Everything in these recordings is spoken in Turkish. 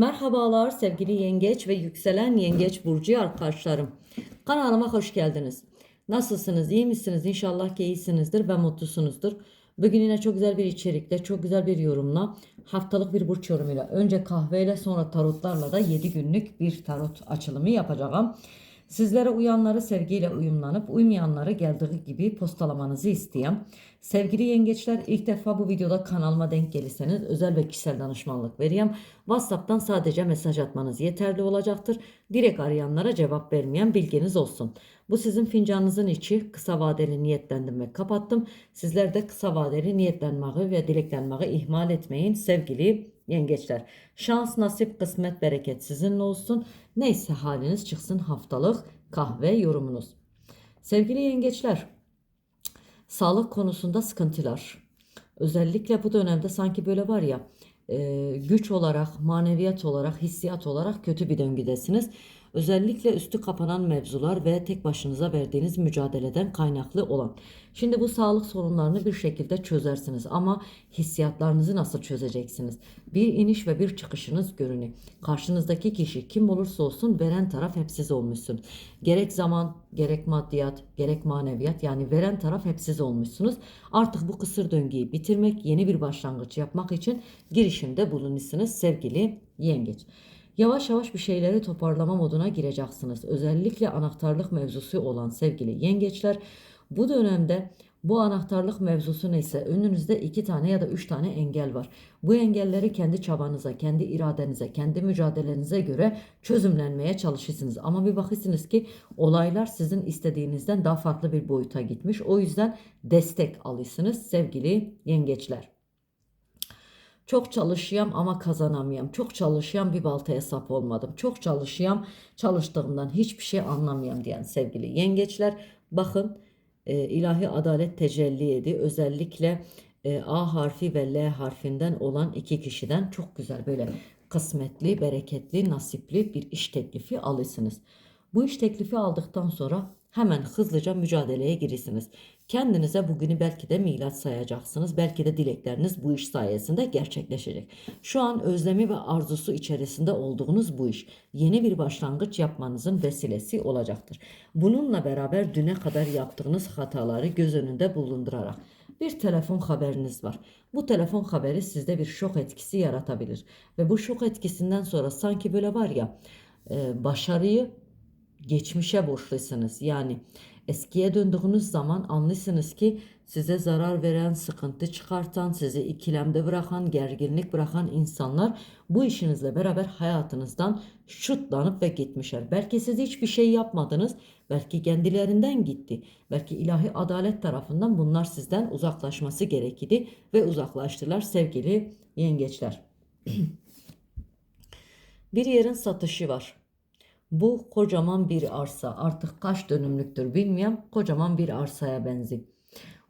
Merhabalar sevgili yengeç ve yükselen yengeç burcu arkadaşlarım. Kanalıma hoş geldiniz. Nasılsınız? İyi misiniz? İnşallah ki iyisinizdir ve mutlusunuzdur. Bugün yine çok güzel bir içerikle, çok güzel bir yorumla, haftalık bir burç yorumuyla, önce kahveyle sonra tarotlarla da 7 günlük bir tarot açılımı yapacağım. Sizlere uyanları sevgiyle uyumlanıp uymayanları geldiği gibi postalamanızı isteyem. Sevgili yengeçler ilk defa bu videoda kanalıma denk gelirseniz özel ve kişisel danışmanlık vereyim. WhatsApp'tan sadece mesaj atmanız yeterli olacaktır. Direkt arayanlara cevap vermeyen bilginiz olsun. Bu sizin fincanınızın içi kısa vadeli niyetlendirme kapattım. Sizler de kısa vadeli niyetlenmeyi ve dileklenmeyi ihmal etmeyin sevgili yengeçler. Şans, nasip, kısmet, bereket sizinle olsun. Neyse haliniz çıksın haftalık kahve yorumunuz. Sevgili yengeçler, sağlık konusunda sıkıntılar. Özellikle bu dönemde sanki böyle var ya e, güç olarak, maneviyat olarak, hissiyat olarak kötü bir döngüdesiniz. Özellikle üstü kapanan mevzular ve tek başınıza verdiğiniz mücadeleden kaynaklı olan. Şimdi bu sağlık sorunlarını bir şekilde çözersiniz ama hissiyatlarınızı nasıl çözeceksiniz? Bir iniş ve bir çıkışınız görünüyor. Karşınızdaki kişi kim olursa olsun veren taraf hep siz olmuşsun. Gerek zaman, gerek maddiyat, gerek maneviyat yani veren taraf hep siz olmuşsunuz. Artık bu kısır döngüyü bitirmek, yeni bir başlangıç yapmak için girişimde bulunursunuz sevgili yengeç. Yavaş yavaş bir şeyleri toparlama moduna gireceksiniz. Özellikle anahtarlık mevzusu olan sevgili yengeçler bu dönemde bu anahtarlık mevzusu neyse önünüzde iki tane ya da üç tane engel var. Bu engelleri kendi çabanıza, kendi iradenize, kendi mücadelenize göre çözümlenmeye çalışırsınız. Ama bir bakırsınız ki olaylar sizin istediğinizden daha farklı bir boyuta gitmiş. O yüzden destek alırsınız sevgili yengeçler. Çok çalışıyam ama kazanamayam. Çok çalışıyam bir baltaya sap olmadım. Çok çalışıyam çalıştığımdan hiçbir şey anlamayam diyen sevgili yengeçler. Bakın e, ilahi adalet tecelli edi. Özellikle e, A harfi ve L harfinden olan iki kişiden çok güzel böyle kısmetli, bereketli, nasipli bir iş teklifi alırsınız. Bu iş teklifi aldıktan sonra hemen hızlıca mücadeleye girirsiniz. Kendinize bugünü belki de milat sayacaksınız. Belki de dilekleriniz bu iş sayesinde gerçekleşecek. Şu an özlemi ve arzusu içerisinde olduğunuz bu iş yeni bir başlangıç yapmanızın vesilesi olacaktır. Bununla beraber düne kadar yaptığınız hataları göz önünde bulundurarak bir telefon haberiniz var. Bu telefon haberi sizde bir şok etkisi yaratabilir. Ve bu şok etkisinden sonra sanki böyle var ya e, başarıyı geçmişe borçlusunuz. Yani eskiye döndüğünüz zaman anlıyorsunuz ki size zarar veren, sıkıntı çıkartan, sizi ikilemde bırakan, gerginlik bırakan insanlar bu işinizle beraber hayatınızdan şutlanıp ve gitmişler. Belki siz hiçbir şey yapmadınız, belki kendilerinden gitti. Belki ilahi adalet tarafından bunlar sizden uzaklaşması gerekidi ve uzaklaştılar sevgili yengeçler. bir yerin satışı var. Bu kocaman bir arsa. Artık kaç dönümlüktür bilmiyorum. Kocaman bir arsaya benziyor.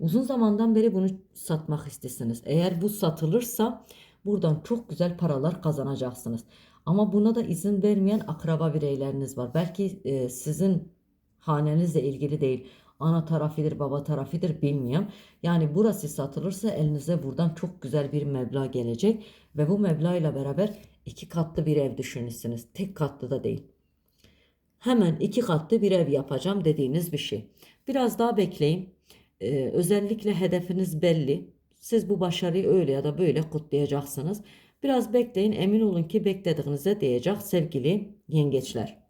Uzun zamandan beri bunu satmak istesiniz. Eğer bu satılırsa buradan çok güzel paralar kazanacaksınız. Ama buna da izin vermeyen akraba bireyleriniz var. Belki e, sizin hanenizle ilgili değil. Ana tarafıdır, baba tarafıdır bilmiyorum. Yani burası satılırsa elinize buradan çok güzel bir meblağ gelecek. Ve bu meblağ beraber iki katlı bir ev düşünürsünüz. Tek katlı da değil hemen iki katlı bir ev yapacağım dediğiniz bir şey. Biraz daha bekleyin. Ee, özellikle hedefiniz belli. Siz bu başarıyı öyle ya da böyle kutlayacaksınız. Biraz bekleyin emin olun ki beklediğinize değecek sevgili yengeçler.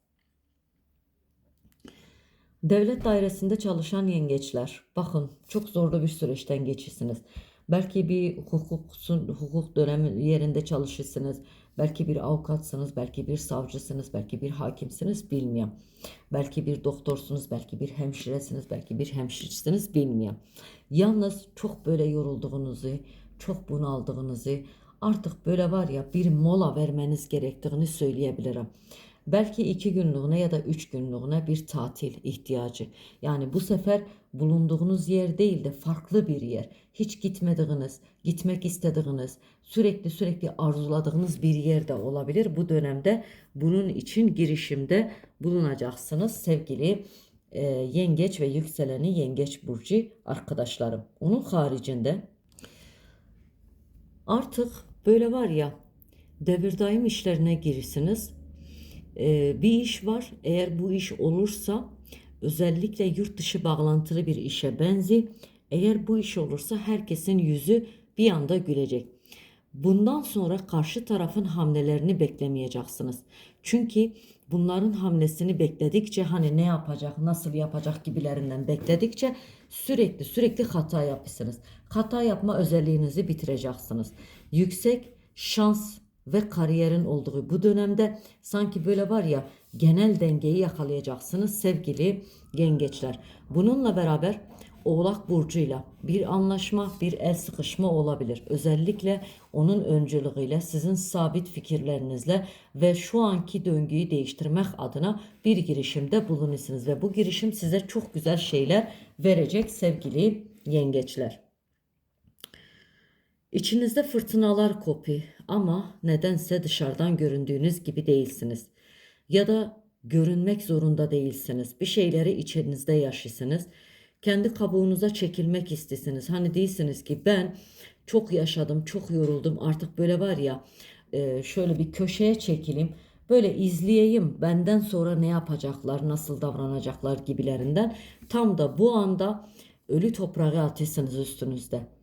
Devlet dairesinde çalışan yengeçler. Bakın çok zorlu bir süreçten geçirsiniz. Belki bir hukuksun, hukuk dönemi yerinde çalışırsınız. Belki bir avukatsınız, belki bir savcısınız, belki bir hakimsiniz bilmiyorum. Belki bir doktorsunuz, belki bir hemşiresiniz, belki bir hemşiresiniz bilmiyorum. Yalnız çok böyle yorulduğunuzu, çok bunaldığınızı, artık böyle var ya bir mola vermeniz gerektiğini söyleyebilirim. Belki iki günlüğüne ya da üç günlüğüne bir tatil ihtiyacı. Yani bu sefer bulunduğunuz yer değil de farklı bir yer. Hiç gitmediğiniz, gitmek istediğiniz, sürekli sürekli arzuladığınız bir yerde olabilir. Bu dönemde bunun için girişimde bulunacaksınız sevgili e, yengeç ve yükseleni yengeç burcu arkadaşlarım. Onun haricinde artık böyle var ya devir daim işlerine girirsiniz. Ee, bir iş var. Eğer bu iş olursa özellikle yurt dışı bağlantılı bir işe benzi. Eğer bu iş olursa herkesin yüzü bir anda gülecek. Bundan sonra karşı tarafın hamlelerini beklemeyeceksiniz. Çünkü bunların hamlesini bekledikçe hani ne yapacak, nasıl yapacak gibilerinden bekledikçe sürekli sürekli hata yapıyorsunuz. Hata yapma özelliğinizi bitireceksiniz. Yüksek şans ve kariyerin olduğu bu dönemde sanki böyle var ya genel dengeyi yakalayacaksınız sevgili yengeçler. Bununla beraber Oğlak burcuyla bir anlaşma, bir el sıkışma olabilir. Özellikle onun öncülüğüyle sizin sabit fikirlerinizle ve şu anki döngüyü değiştirmek adına bir girişimde bulunursunuz ve bu girişim size çok güzel şeyler verecek sevgili yengeçler. İçinizde fırtınalar kopi ama nedense dışarıdan göründüğünüz gibi değilsiniz. Ya da görünmek zorunda değilsiniz. Bir şeyleri içinizde yaşısınız. Kendi kabuğunuza çekilmek istesiniz. Hani değilsiniz ki ben çok yaşadım, çok yoruldum. Artık böyle var ya e, şöyle bir köşeye çekileyim. Böyle izleyeyim benden sonra ne yapacaklar, nasıl davranacaklar gibilerinden. Tam da bu anda ölü toprağı atıyorsunuz üstünüzde.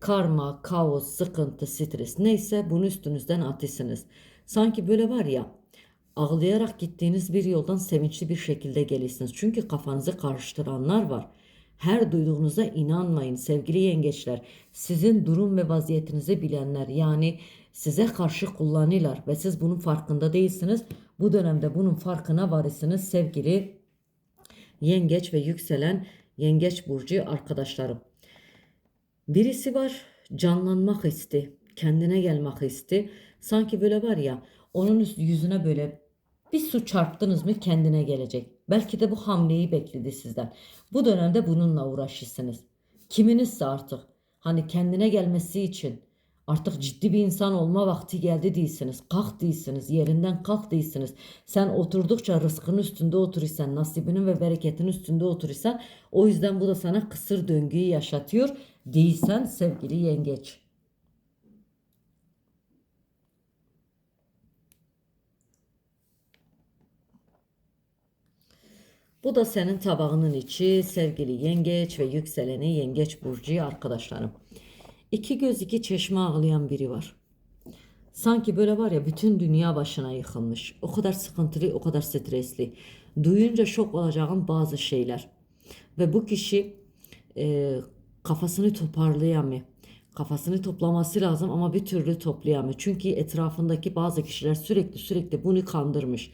Karma, kaos, sıkıntı, stres neyse bunu üstünüzden atıyorsunuz. Sanki böyle var ya ağlayarak gittiğiniz bir yoldan sevinçli bir şekilde gelirsiniz. Çünkü kafanızı karıştıranlar var. Her duyduğunuza inanmayın sevgili yengeçler. Sizin durum ve vaziyetinizi bilenler yani size karşı kullanırlar ve siz bunun farkında değilsiniz. Bu dönemde bunun farkına varısınız sevgili yengeç ve yükselen yengeç burcu arkadaşlarım. Birisi var canlanmak isti, kendine gelmek isti. Sanki böyle var ya onun yüzüne böyle bir su çarptınız mı kendine gelecek. Belki de bu hamleyi bekledi sizden. Bu dönemde bununla uğraşırsınız. Kiminizse artık hani kendine gelmesi için artık ciddi bir insan olma vakti geldi değilsiniz. Kalk değilsiniz. Yerinden kalk değilsiniz. Sen oturdukça rızkın üstünde oturursan, nasibinin ve bereketin üstünde oturursan o yüzden bu da sana kısır döngüyü yaşatıyor. Değilsen sevgili yengeç. Bu da senin tabağının içi sevgili yengeç ve yükseleni yengeç burcu arkadaşlarım. İki göz iki çeşme ağlayan biri var. Sanki böyle var ya bütün dünya başına yıkılmış. O kadar sıkıntılı, o kadar stresli. Duyunca şok olacağın bazı şeyler. Ve bu kişi e, kafasını toparlayamıyor. Kafasını toplaması lazım ama bir türlü toplayamıyor. Çünkü etrafındaki bazı kişiler sürekli sürekli bunu kandırmış.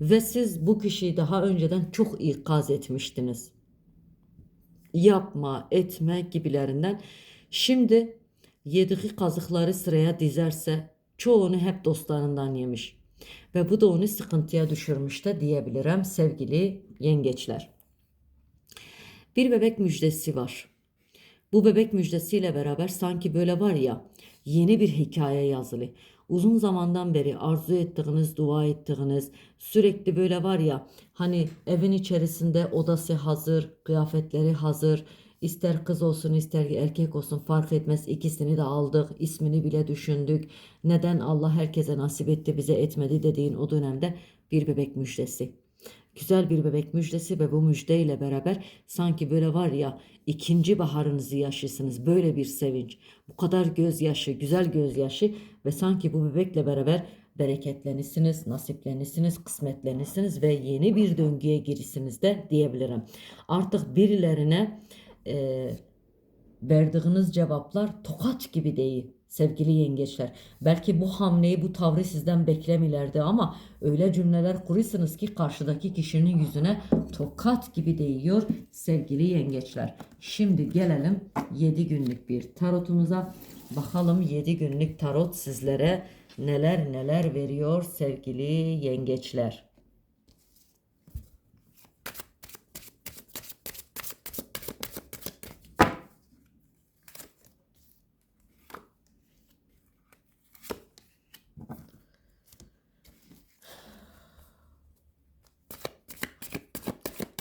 Ve siz bu kişiyi daha önceden çok ikaz etmiştiniz. Yapma, etme gibilerinden. Şimdi yediği kazıkları sıraya dizerse çoğunu hep dostlarından yemiş. Ve bu da onu sıkıntıya düşürmüş de diyebilirim sevgili yengeçler. Bir bebek müjdesi var. Bu bebek müjdesiyle beraber sanki böyle var ya yeni bir hikaye yazılı. Uzun zamandan beri arzu ettiğiniz, dua ettiğiniz, sürekli böyle var ya hani evin içerisinde odası hazır, kıyafetleri hazır, ister kız olsun ister erkek olsun fark etmez ikisini de aldık, ismini bile düşündük. Neden Allah herkese nasip etti bize etmedi dediğin o dönemde bir bebek müjdesi güzel bir bebek müjdesi ve bu müjdeyle beraber sanki böyle var ya ikinci baharınızı yaşıyorsunuz. Böyle bir sevinç. Bu kadar gözyaşı, güzel gözyaşı ve sanki bu bebekle beraber bereketlenirsiniz, nasiplenirsiniz, kısmetlenirsiniz ve yeni bir döngüye girisiniz de diyebilirim. Artık birilerine e, verdiğiniz cevaplar tokat gibi değil sevgili yengeçler. Belki bu hamleyi, bu tavrı sizden beklemilerdi ama öyle cümleler kuruyorsunuz ki karşıdaki kişinin yüzüne tokat gibi değiyor sevgili yengeçler. Şimdi gelelim 7 günlük bir tarotumuza. Bakalım 7 günlük tarot sizlere neler neler veriyor sevgili yengeçler.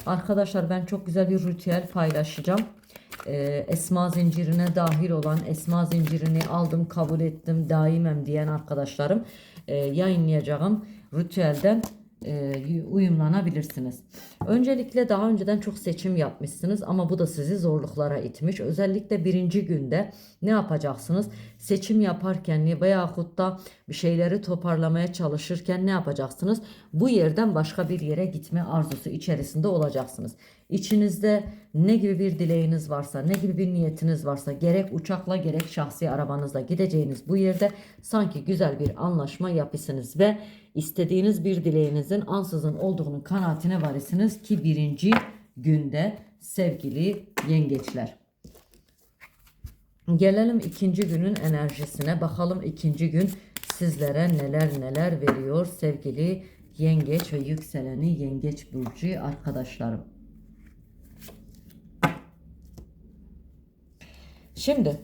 Arkadaşlar ben çok güzel bir ritüel paylaşacağım. Ee, esma zincirine dahil olan esma zincirini aldım kabul ettim daimem diyen arkadaşlarım e, yayınlayacağım ritüelden e, uyumlanabilirsiniz. Öncelikle daha önceden çok seçim yapmışsınız ama bu da sizi zorluklara itmiş. Özellikle birinci günde ne yapacaksınız? Seçim yaparken veyahut da bir şeyleri toparlamaya çalışırken ne yapacaksınız? Bu yerden başka bir yere gitme arzusu içerisinde olacaksınız. İçinizde ne gibi bir dileğiniz varsa, ne gibi bir niyetiniz varsa gerek uçakla gerek şahsi arabanızla gideceğiniz bu yerde sanki güzel bir anlaşma yapısınız ve istediğiniz bir dileğinizin ansızın olduğunun kanaatine varısınız ki birinci günde sevgili yengeçler. Gelelim ikinci günün enerjisine. Bakalım ikinci gün sizlere neler neler veriyor sevgili yengeç ve yükseleni yengeç burcu arkadaşlarım. Şimdi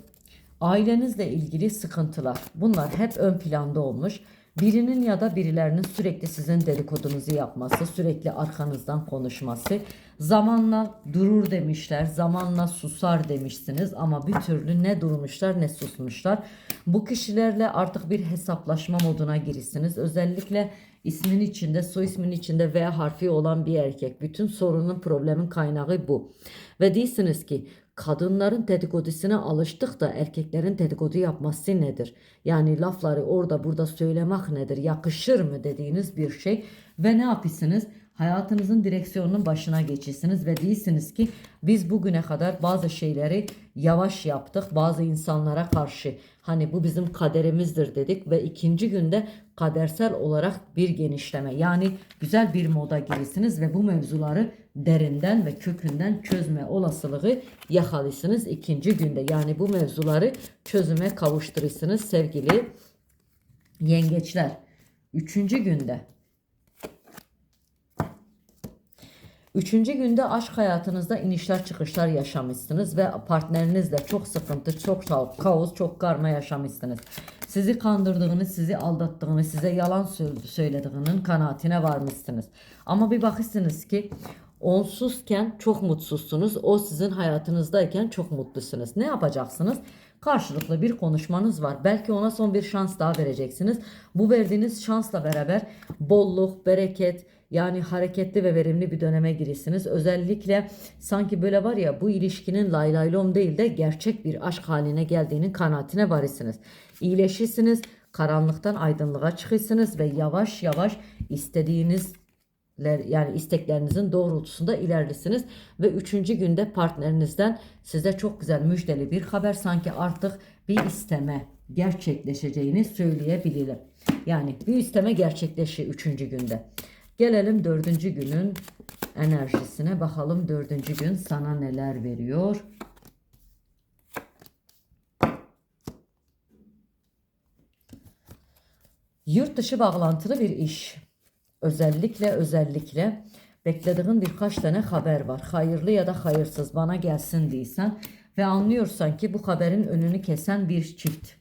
ailenizle ilgili sıkıntılar bunlar hep ön planda olmuş. Birinin ya da birilerinin sürekli sizin dedikodunuzu yapması, sürekli arkanızdan konuşması, zamanla durur demişler, zamanla susar demişsiniz ama bir türlü ne durmuşlar ne susmuşlar. Bu kişilerle artık bir hesaplaşma moduna girsiniz. Özellikle ismin içinde, soy ismin içinde V harfi olan bir erkek. Bütün sorunun, problemin kaynağı bu. Ve değilsiniz ki kadınların dedikodusuna alıştık da erkeklerin dedikodu yapması nedir? Yani lafları orada burada söylemek nedir? Yakışır mı dediğiniz bir şey ve ne yapıyorsunuz? Hayatınızın direksiyonunun başına geçirsiniz ve değilsiniz ki biz bugüne kadar bazı şeyleri yavaş yaptık. Bazı insanlara karşı hani bu bizim kaderimizdir dedik ve ikinci günde kadersel olarak bir genişleme yani güzel bir moda girsiniz ve bu mevzuları derinden ve kökünden çözme olasılığı yakalısınız ikinci günde. Yani bu mevzuları çözüme kavuşturursunuz sevgili yengeçler. Üçüncü günde Üçüncü günde aşk hayatınızda inişler çıkışlar yaşamışsınız ve partnerinizle çok sıkıntı, çok kaos, çok karma yaşamışsınız. Sizi kandırdığını, sizi aldattığını, size yalan söylediğinin kanaatine varmışsınız. Ama bir bakırsınız ki onsuzken çok mutsuzsunuz. O sizin hayatınızdayken çok mutlusunuz. Ne yapacaksınız? Karşılıklı bir konuşmanız var. Belki ona son bir şans daha vereceksiniz. Bu verdiğiniz şansla beraber bolluk, bereket, yani hareketli ve verimli bir döneme girirsiniz. Özellikle sanki böyle var ya bu ilişkinin laylaylom değil de gerçek bir aşk haline geldiğinin kanaatine varırsınız. İyileşirsiniz, karanlıktan aydınlığa çıkırsınız ve yavaş yavaş istediğiniz yani isteklerinizin doğrultusunda ilerlisiniz ve üçüncü günde partnerinizden size çok güzel müjdeli bir haber sanki artık bir isteme gerçekleşeceğini söyleyebilirim. Yani bir isteme gerçekleşiyor üçüncü günde. Gelelim dördüncü günün enerjisine bakalım dördüncü gün sana neler veriyor. Yurt dışı bağlantılı bir iş. Özellikle özellikle beklediğin birkaç tane haber var. Hayırlı ya da hayırsız bana gelsin değilsen ve anlıyorsan ki bu haberin önünü kesen bir çift.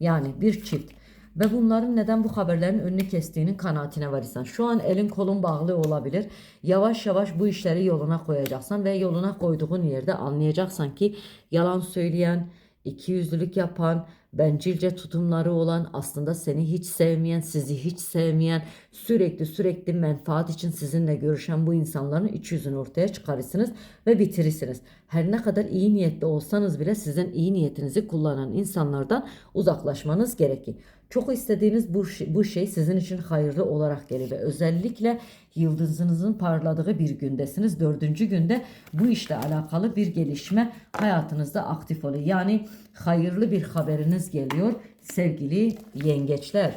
Yani bir çift ve bunların neden bu haberlerin önünü kestiğinin kanaatine varırsan. Şu an elin kolun bağlı olabilir. Yavaş yavaş bu işleri yoluna koyacaksan ve yoluna koyduğun yerde anlayacaksan ki yalan söyleyen, ikiyüzlülük yapan, bencilce tutumları olan, aslında seni hiç sevmeyen, sizi hiç sevmeyen, sürekli sürekli menfaat için sizinle görüşen bu insanların iç yüzünü ortaya çıkarırsınız ve bitirirsiniz. Her ne kadar iyi niyetli olsanız bile sizin iyi niyetinizi kullanan insanlardan uzaklaşmanız gerekir. Çok istediğiniz bu, bu şey sizin için hayırlı olarak gelir ve özellikle yıldızınızın parladığı bir gündesiniz. Dördüncü günde bu işle alakalı bir gelişme hayatınızda aktif oluyor. Yani hayırlı bir haberiniz geliyor sevgili yengeçler.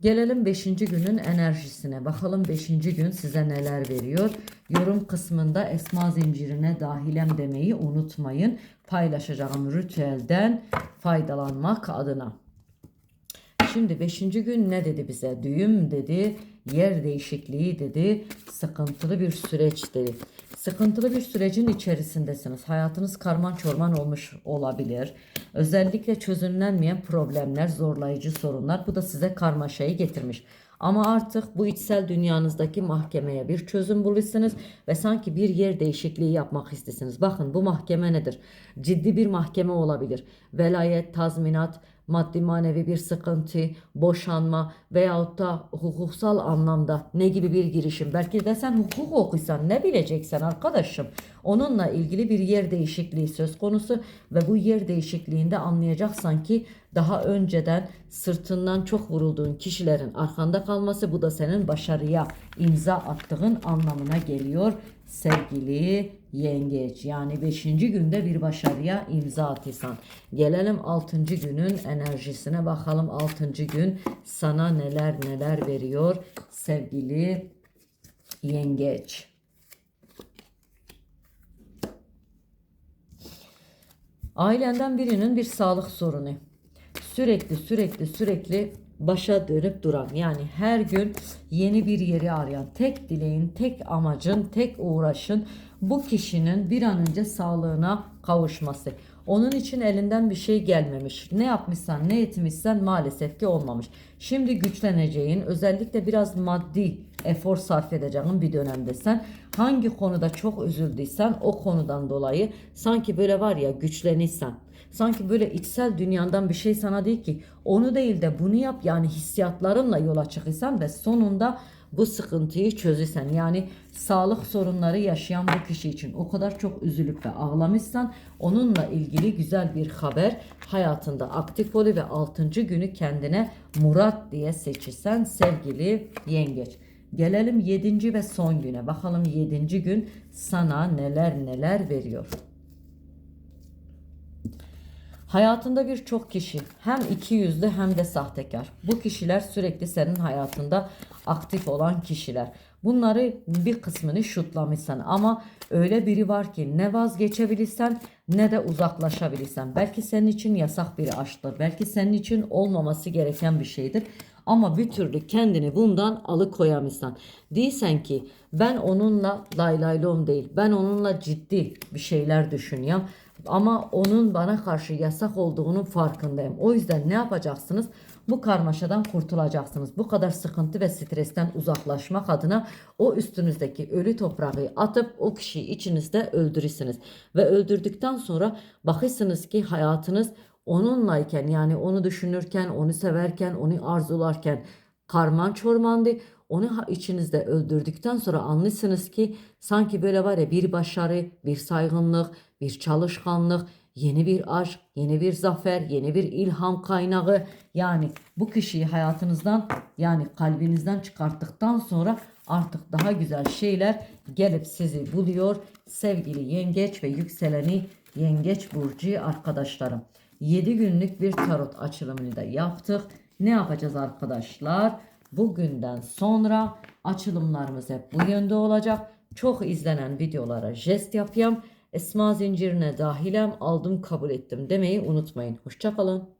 Gelelim 5. günün enerjisine. Bakalım 5. gün size neler veriyor. Yorum kısmında esma zincirine dahilem demeyi unutmayın. Paylaşacağım ritüelden faydalanmak adına. Şimdi beşinci gün ne dedi bize? Düğüm dedi, yer değişikliği dedi, sıkıntılı bir süreç dedi. Sıkıntılı bir sürecin içerisindesiniz. Hayatınız karman çorman olmuş olabilir. Özellikle çözümlenmeyen problemler, zorlayıcı sorunlar bu da size karmaşayı getirmiş. Ama artık bu içsel dünyanızdaki mahkemeye bir çözüm bulursunuz ve sanki bir yer değişikliği yapmak istesiniz. Bakın bu mahkeme nedir? Ciddi bir mahkeme olabilir. Velayet, tazminat, maddi manevi bir sıkıntı, boşanma veyahut da hukuksal anlamda ne gibi bir girişim. Belki de sen hukuk okuyorsan ne bileceksen arkadaşım. Onunla ilgili bir yer değişikliği söz konusu ve bu yer değişikliğinde anlayacaksan ki daha önceden sırtından çok vurulduğun kişilerin arkanda kalması bu da senin başarıya imza attığın anlamına geliyor sevgili yengeç. Yani 5. günde bir başarıya imza atırsan. Gelelim 6. günün enerjisine bakalım 6. gün sana neler neler veriyor sevgili yengeç. Ailenden birinin bir sağlık sorunu. Sürekli sürekli sürekli başa dönüp duran yani her gün yeni bir yeri arayan tek dileğin, tek amacın, tek uğraşın bu kişinin bir an önce sağlığına kavuşması. Onun için elinden bir şey gelmemiş. Ne yapmışsan, ne etmişsen maalesef ki olmamış. Şimdi güçleneceğin, özellikle biraz maddi efor sarf edeceğin bir dönemdesen hangi konuda çok üzüldüysen o konudan dolayı sanki böyle var ya güçlenirsen sanki böyle içsel dünyandan bir şey sana değil ki onu değil de bunu yap yani hissiyatlarınla yola çıkırsan ve sonunda bu sıkıntıyı çözürsen yani sağlık sorunları yaşayan bu kişi için o kadar çok üzülüp ve ağlamışsan onunla ilgili güzel bir haber hayatında aktif oluyor ve 6. günü kendine Murat diye seçirsen sevgili yengeç. Gelelim 7. ve son güne. Bakalım 7. gün sana neler neler veriyor. Hayatında birçok kişi hem iki yüzlü hem de sahtekar. Bu kişiler sürekli senin hayatında aktif olan kişiler. Bunları bir kısmını şutlamışsın ama öyle biri var ki ne vazgeçebilirsen ne de uzaklaşabilirsen. Belki senin için yasak bir aşktır. Belki senin için olmaması gereken bir şeydir. Ama bir türlü kendini bundan alıkoyamışsan. Değilsen ki ben onunla laylaylom değil. Ben onunla ciddi bir şeyler düşünüyorum. Ama onun bana karşı yasak olduğunun farkındayım. O yüzden ne yapacaksınız? Bu karmaşadan kurtulacaksınız. Bu kadar sıkıntı ve stresten uzaklaşmak adına o üstünüzdeki ölü toprağı atıp o kişiyi içinizde öldürürsünüz. Ve öldürdükten sonra bakırsınız ki hayatınız onunlayken yani onu düşünürken, onu severken, onu arzularken karman çormandı. Onu içinizde öldürdükten sonra anlıyorsunuz ki sanki böyle var ya bir başarı, bir saygınlık, bir çalışkanlık, yeni bir aşk, yeni bir zafer, yeni bir ilham kaynağı. Yani bu kişiyi hayatınızdan yani kalbinizden çıkarttıktan sonra artık daha güzel şeyler gelip sizi buluyor. Sevgili yengeç ve yükseleni yengeç burcu arkadaşlarım. 7 günlük bir tarot açılımını da yaptık. Ne yapacağız arkadaşlar? Bugünden sonra açılımlarımız hep bu yönde olacak. Çok izlenen videolara jest yapayım. Esma zincirine dahilem aldım kabul ettim demeyi unutmayın. Hoşçakalın.